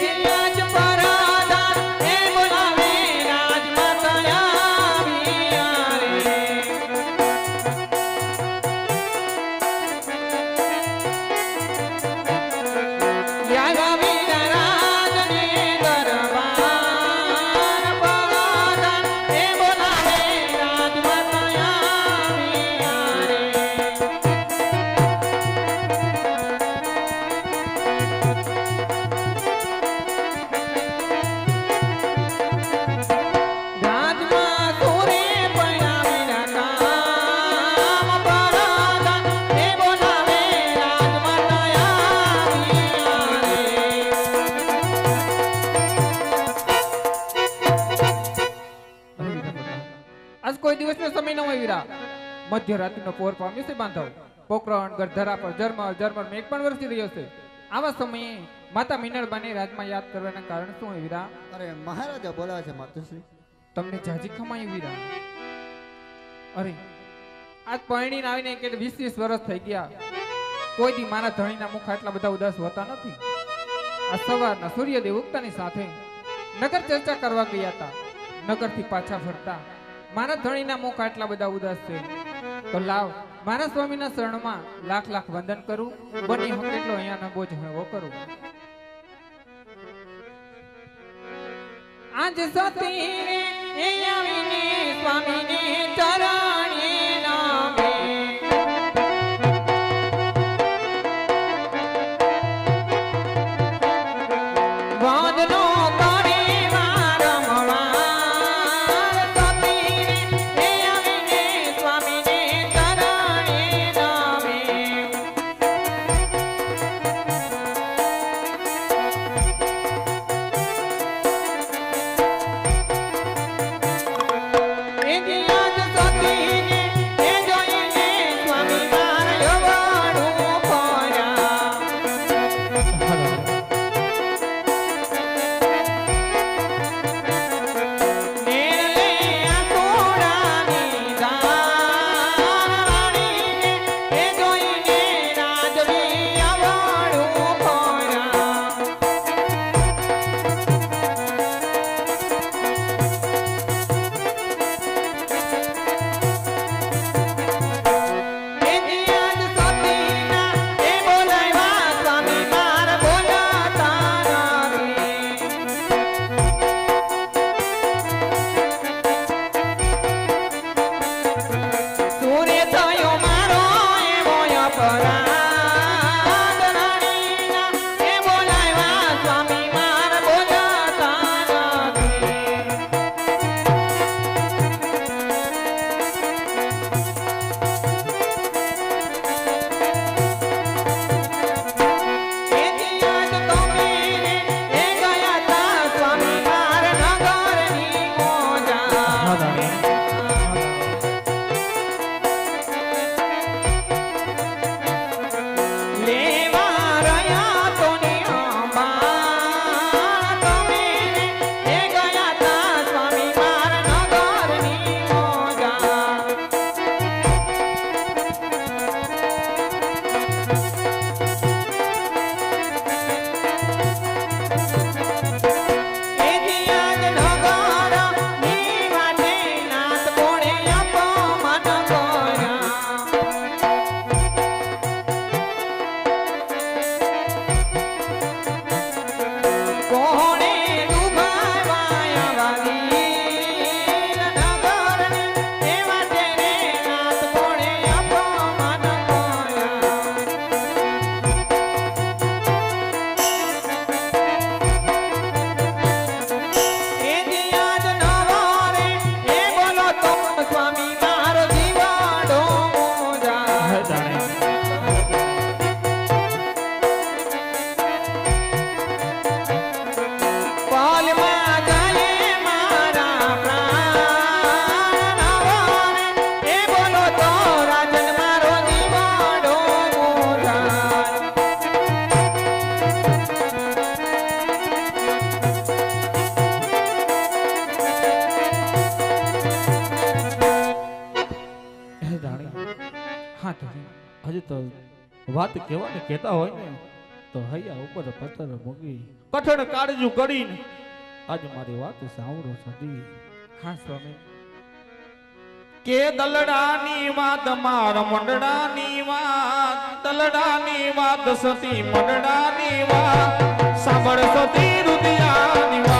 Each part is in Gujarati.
yeah. મધ્યરાત્રિનો પોર પામ્યો છે બાંધવ પોકરણ ગરધરા પર જર્મર જર્મર મેઘ પણ વરસી રહ્યો છે. આવા સમયે માતા મીનળબાને રાજમાં યાદ કરવાના કારણ શું હોય વીરા? અરે મહારાજા બોલાવે છે માતુશ્રી. તમને જાજી ખમાય વીરા? અરે આજ પરણી આવીને કે વીસ વીસ વર્ષ થઈ ગયા. કોઈ દી મારા ધણીના મુખ આટલા બધા ઉદાસ હોતા નથી. આ સવારના સૂર્યદેવ ઉગતાની સાથે નગર ચર્ચા કરવા ગયા હતા. નગરથી પાછા ફરતા. મારા ધણીના મુખ આટલા બધા ઉદાસ છે. તો લાવ, મારા સ્વામીના શરણમાં લાખ લાખ વંદન કરું, બની હું કેટલો અહીંયાનો બોજ હળવો કરું. આજ સતી આવીને સ્વામીને ચરણે વાત કહેવાની કહેતા હોય ને તો હૈયા ઉપર પથ્થર મૂકી કઠણ કાળજું કરીને આજે મારી વાત સાંભળો સદી હા સ્વામી. કે દલડાની વાત માર મંડળાની વાત દલડાની વાત સતી મંડળાની વાત. સાંભળ સતી રુદિયાની વાત.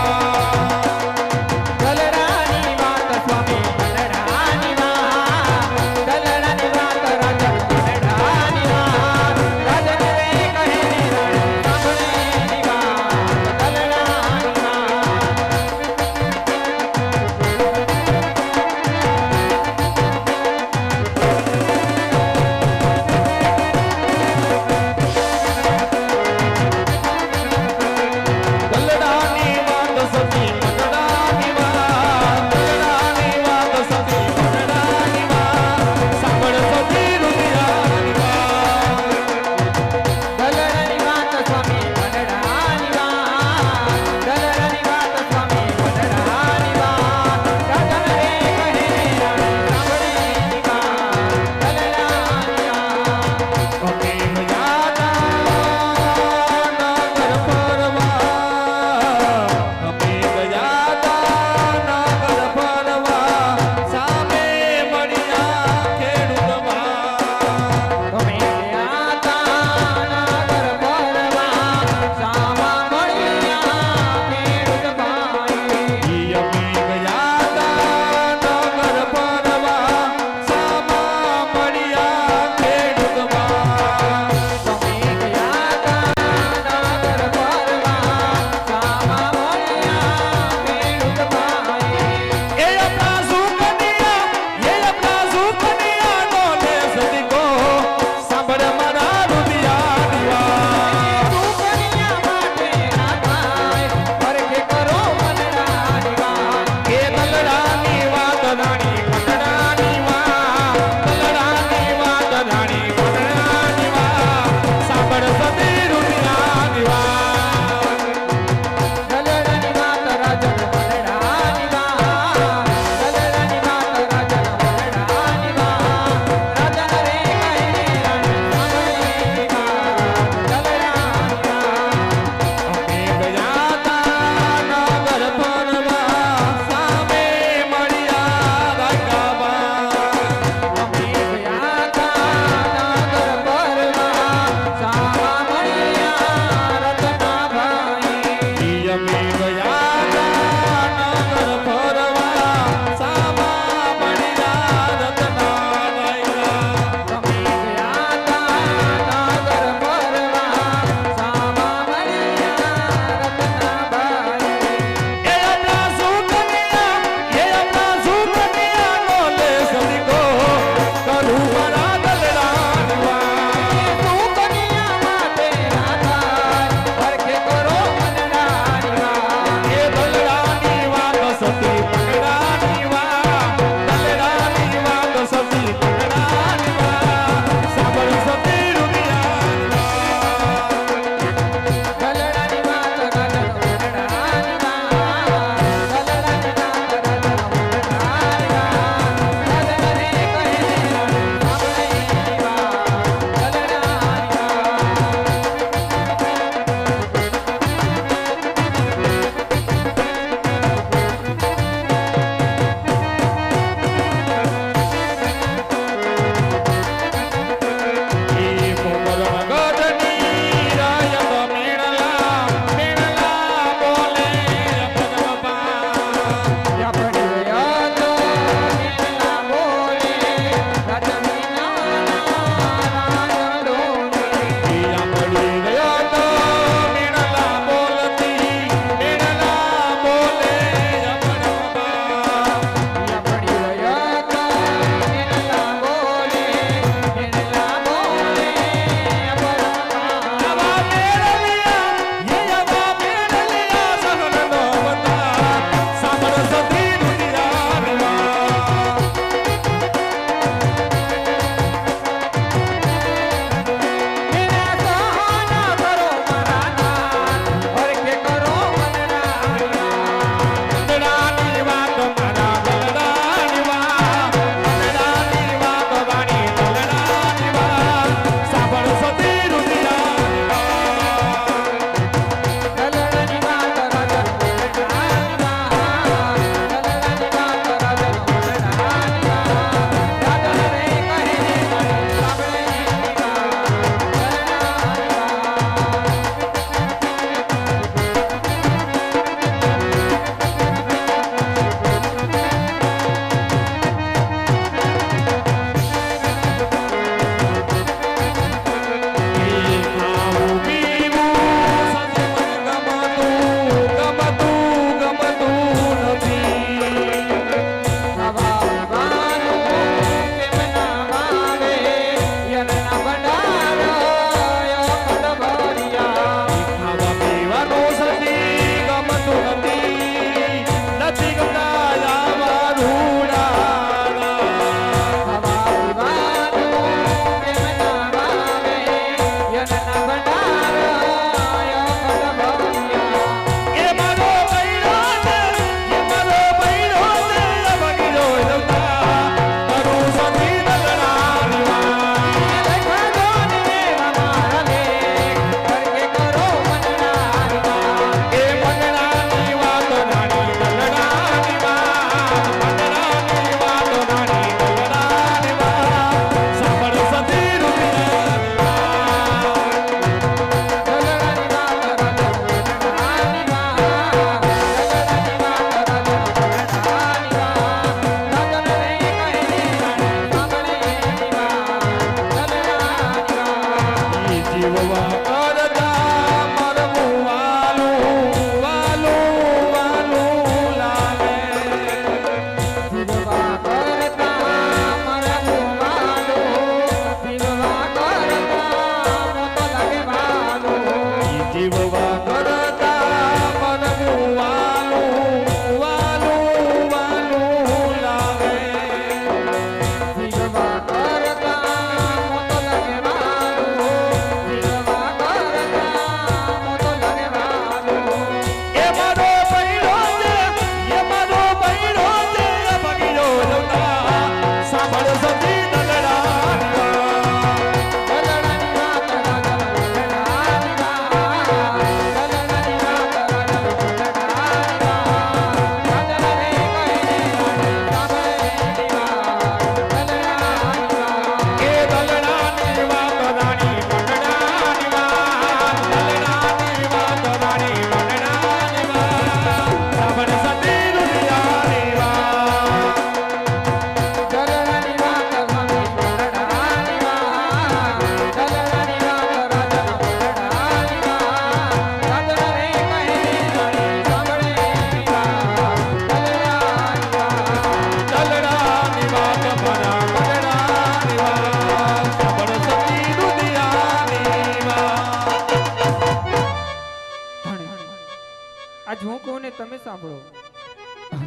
તમે સાંભળો.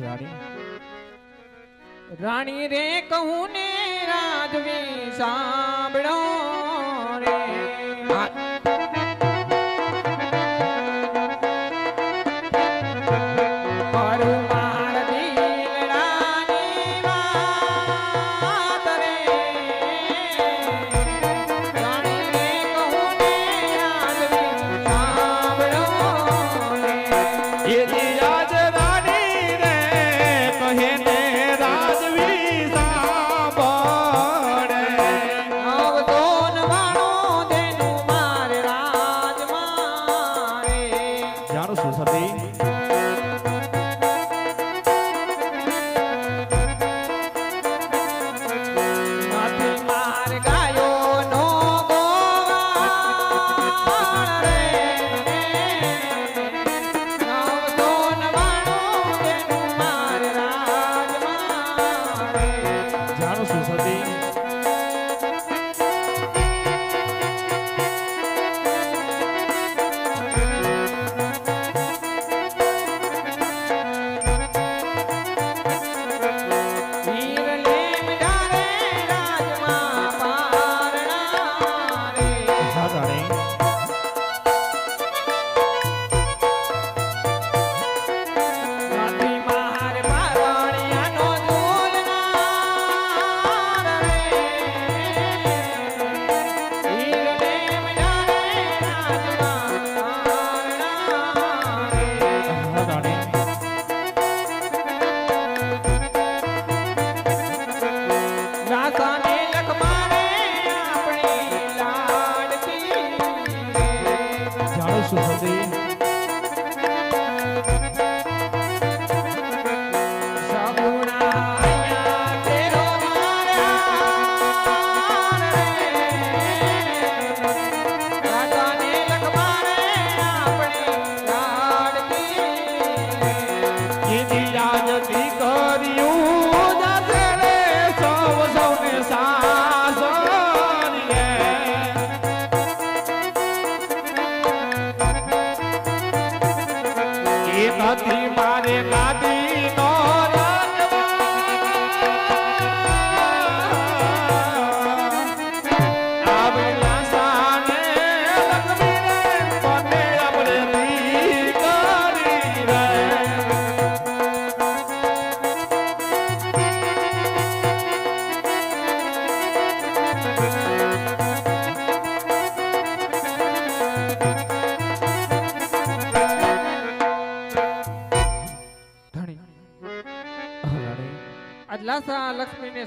રાણી. રાણી રે કહું ને રાજવી સાંભળો.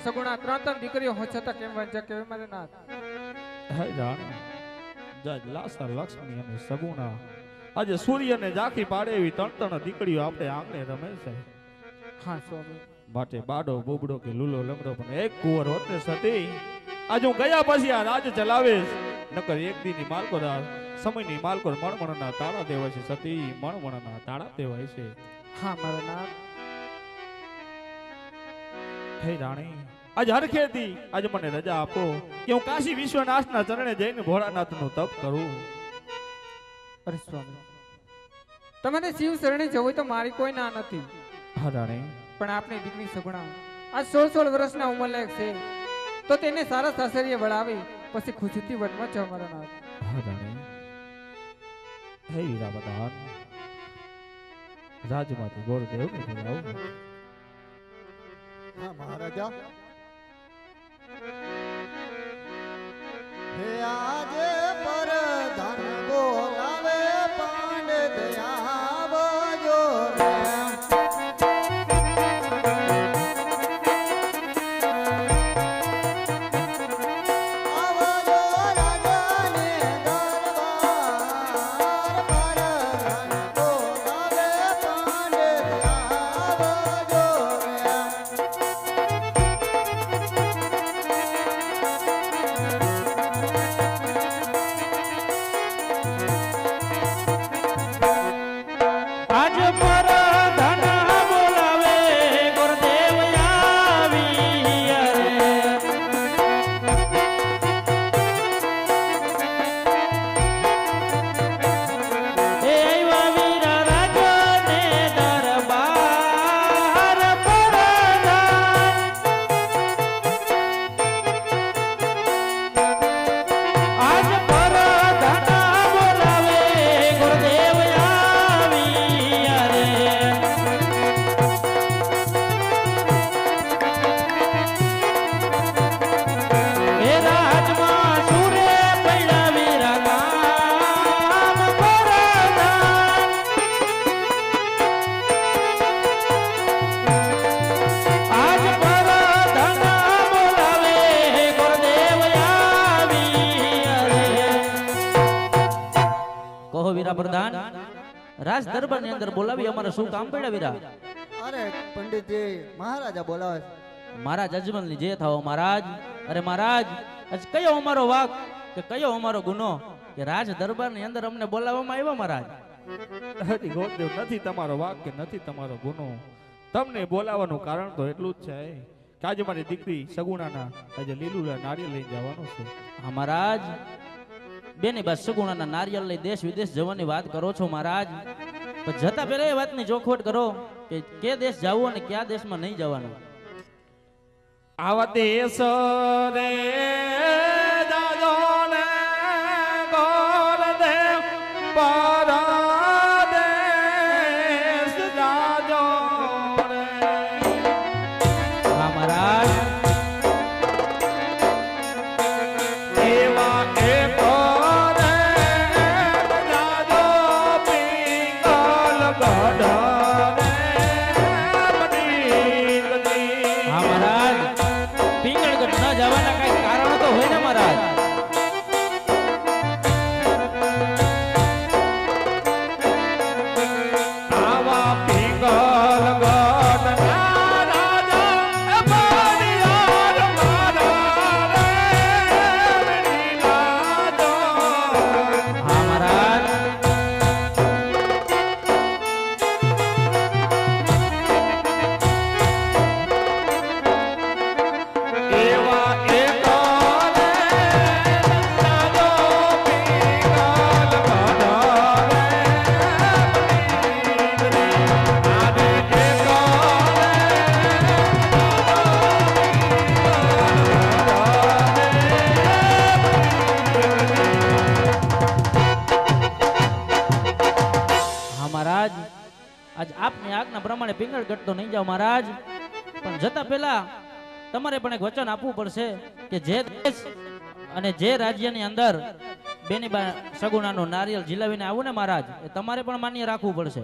સગુણા ત્રણ ત્રણ દીકરીઓ હોવા છતાં કેમ વાંચે કે મારે નાથ હે રાણી જજ લાસા લક્ષ્મી અને સગુણા. આજે સૂર્યને ઝાંખી પાડે એવી ત્રણ ત્રણ દીકરીઓ આપણે આંગણે રમે છે. હા સ્વામી. માટે બાડો બોબડો કે લૂલો લમડો પણ એક કુંવર હોત ને સતી આજે હું ગયા પછી આ રાજ ચલાવીશ. નકર એક દીની માલકોદાર સમયની માલકોર મણમણના તાળા દેવાય છે સતી મણમણના તાળા દેવાય છે. હા મારા નાથ હે રાણી આજ હરખેથી આજ મને રજા આપો. કે હું કાશી વિશ્વનાથના ચરણે જઈને ભોળાનાથનું તપ કરું. અરે સ્વામી તમારે શિવ શરણે જવું તો મારી કોઈ ના નથી. રાણી. પણ આપની દીકરી સગુણા આ સોળ સોળ વર્ષના ઉંમરલાયક છે. તો તેને સારા સાસરીએ વળાવી પછી ખુશીથી વનમાં જ અમારા નાથ. હા રાણી. હે વીરાવદાન રાજમાંથી ગોળદેવને બોલાવું હા મહારાજા. હે આજે રાજ દરબારની અંદર બોલાવી અમારે શું કામ પડ્યા વીરા? અરે પંડિતજી મહારાજા બોલાવે મહારાજ મારા જજમલની જે થાવ મહારાજ. અરે મહારાજ આજ કયો અમારો વાક કે કયો અમારો ગુનો કે રાજ દરબારની અંદર અમને બોલાવવામાં આવ્યા મહારાજ? હરી ગોપદેવ નથી તમારો વાક કે નથી તમારો ગુનો? તમને બોલાવવાનું કારણ તો એટલું જ છે કે આજે મારી દીકરી સગુણાના આજે લીલુડા નારિયેળ લઈ જવાનું છે. મહારાજ. બેની બસ સગુણાના નારિયેળ લઈ દેશ વિદેશ જવાની વાત કરો છો મહારાજ. પણ જતા પહેલા એ વાતની ચોખવટ કરો કે કે દેશ જવું અને કયા દેશમાં નહીં જવાનું. આવા દેશ પિંગળગઢ તો નહીં જાઓ મહારાજ. પણ જતા પહેલા તમારે પણ એક વચન આપવું પડશે કે જે દેશ અને જે રાજ્યની અંદર બેની બા સગુણાનું નારિયેલ જીલાવીને આવું ને મહારાજ એ તમારે પણ માન્ય રાખવું પડશે.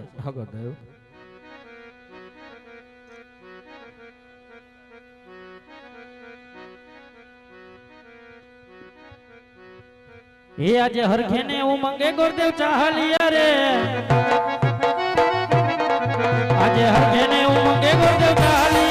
હે આજે હરખે ને ઉમંગે ગોરદેવ ચાહલિયા રે. આજે હરખે ને ઉમંગે ગુરદેવ ચાહલિયા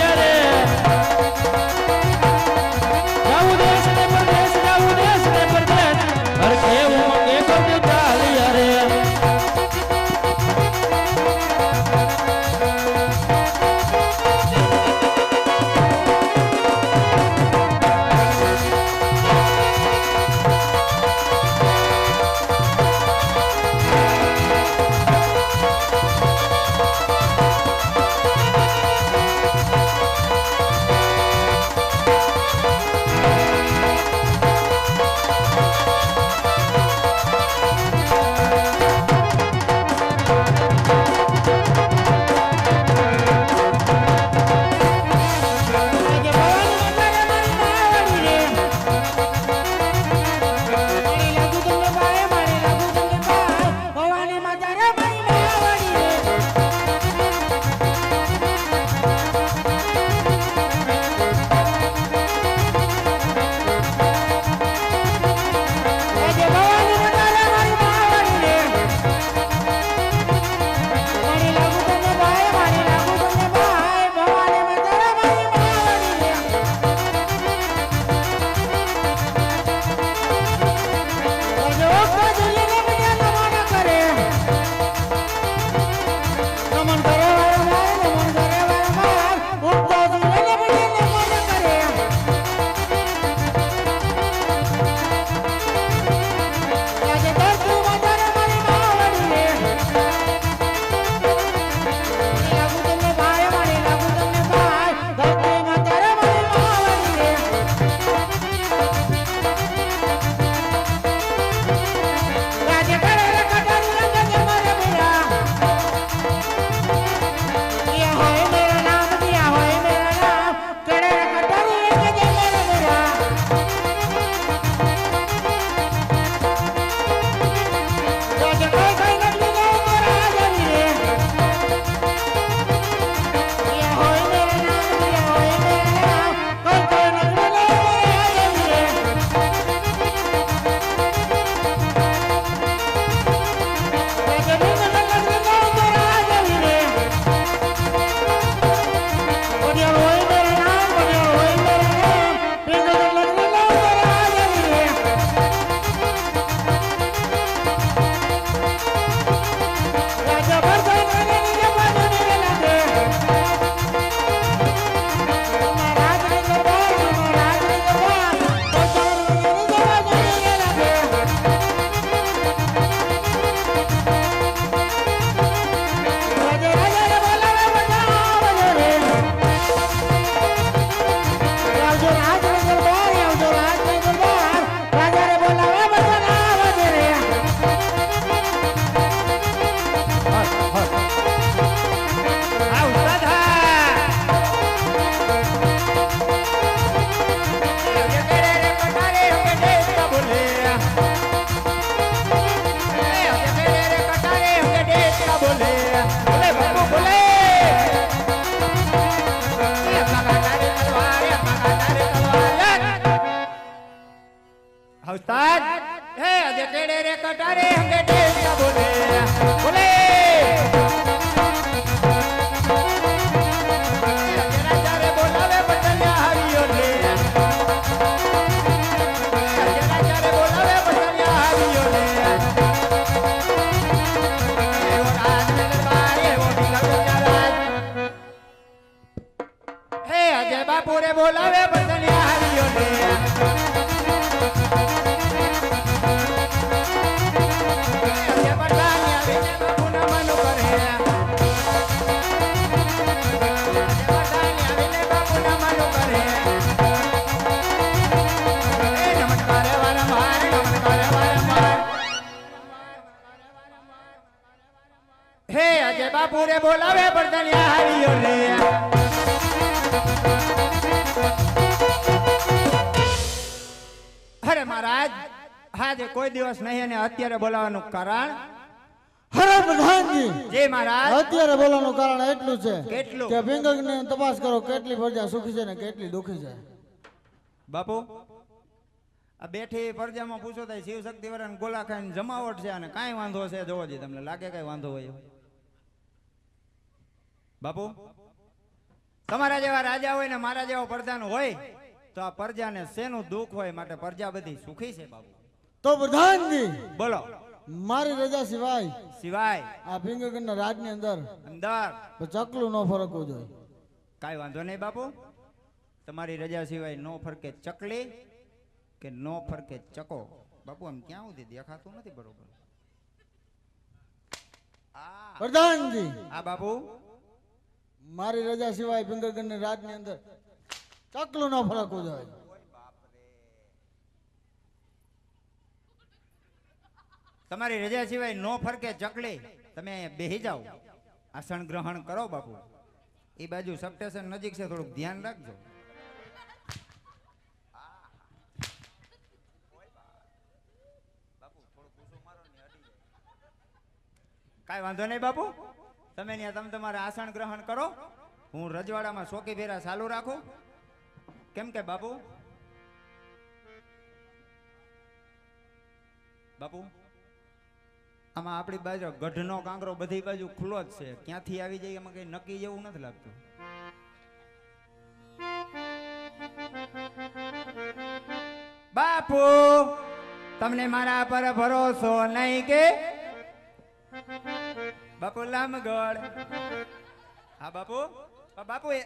બોલાવાનું કારણ? હરે પ્રધાનજી જય મહારાજ? અત્યારે બોલવાનું કારણ એટલું છે કેટલું? કે પિંગળની તપાસ કરો કેટલી પ્રજા સુખી છે ને કેટલી દુખી છે. બાપુ આ બેઠી પરજામાં પૂછો તો શિવ શક્તિ ગોલા ખાઈને જમાવટ છે અને કાંઈ વાંધો છે? જોવાજી તમને લાગે કઈ વાંધો હોય બાપુ તમારા જેવા રાજા હોય ને મારા જેવા પ્રધાન હોય તો આ પ્રજાને શેનું દુઃખ હોય માટે પ્રજા બધી સુખી છે બાપુ? તો પ્રધાનજી બોલો. મારી રજા સિવાય સિવાય આ પિંગળના રાજની અંદર અંદર ચકલું નો ફરકવું જોઈએ. કાંઈ વાંધો નહીં બાપુ. તમારી રજા સિવાય નો ફરકે ચકલી કે નો ફરકે ચકો. બાપુ આમ ક્યાં સુધી દેખાતું નથી બરોબર? આ. પ્રધાનજી! આ બાપુ. મારી રજા સિવાય પિંગળગઢની રાજની અંદર ચકલું નો ફરકવું જોઈએ. તમારી રજા સિવાય નો ફરકે ચકલી, તમે બેહી જાઓ. આસન ગ્રહણ કરો બાપુ. એ બાજુ સબસ્ટેશન નજીક છે, થોડુંક ધ્યાન રાખજો. કાંઈ વાંધો નહીં બાપુ. તમે ત્યાં તમે તમારા આસન ગ્રહણ કરો. હું રજવાડામાં સોકી ફેરા ચાલુ રાખું. કેમ કે બાપુ? બાપુ? આમાં આપણી બાજુ ગઢનો કાંકરો બધી બાજુ ખુલ્લો જ છે. ક્યાંથી આવી જાય એમાં કઈ નક્કી જેવું નથી લાગતું. બાપુ તમને મારા પર ભરોસો નહીં કે? બાપુ લામગઢ હા બાપુ? બાપુ એ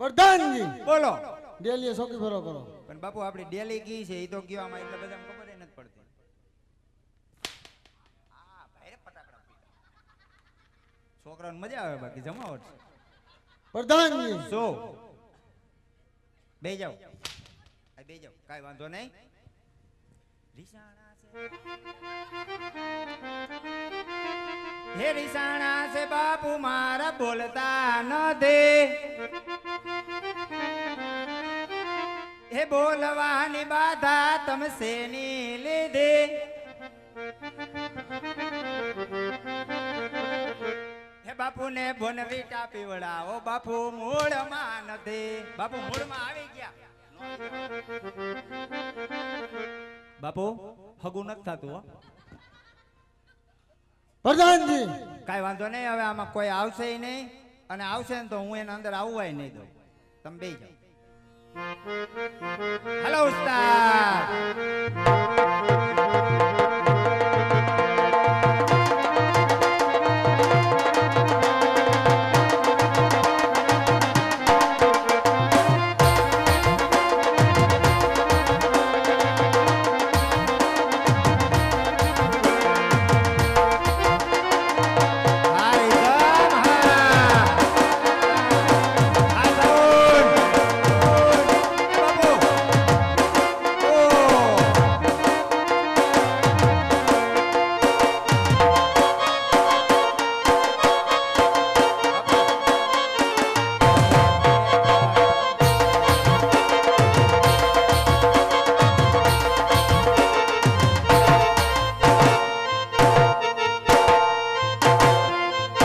પ્રધાનજી બોલો. ડેલી સોકી ફેરો કરો પણ બાપુ આપણી ડેલી કી છે એ તો કયો આમાં એટલે બધા ખબર નથી પડતી આ ભાઈ રે ફટાકડા પીટા. છોકરાઓને મજા આવે બાકી જમાવટ છે. પ્રધાનજી શું બે જાઓ. આ બે જાઓ. કાંઈ વાંધો નહીં. રીસાણા છે. હે રીસાણા છે બાપુ મારા બોલતા ન દે હે બોલવાની બાધા તમે શેની લીધે? હે બાપુ ને બોનવીટા પીવડાવો બાપુ મૂળમાં નથી. બાપુ મૂળમાં આવી ગયા. બાપુ હગું નથી થતું હો. પ્રધાનજી. કાંઈ વાંધો નહીં હવે આમાં કોઈ આવશે નહીં. અને આવશે ને તો હું એના અંદર આવવાય નહીં દઉં. તમે બે જાઓ. હેલો ઉસ્તાદ.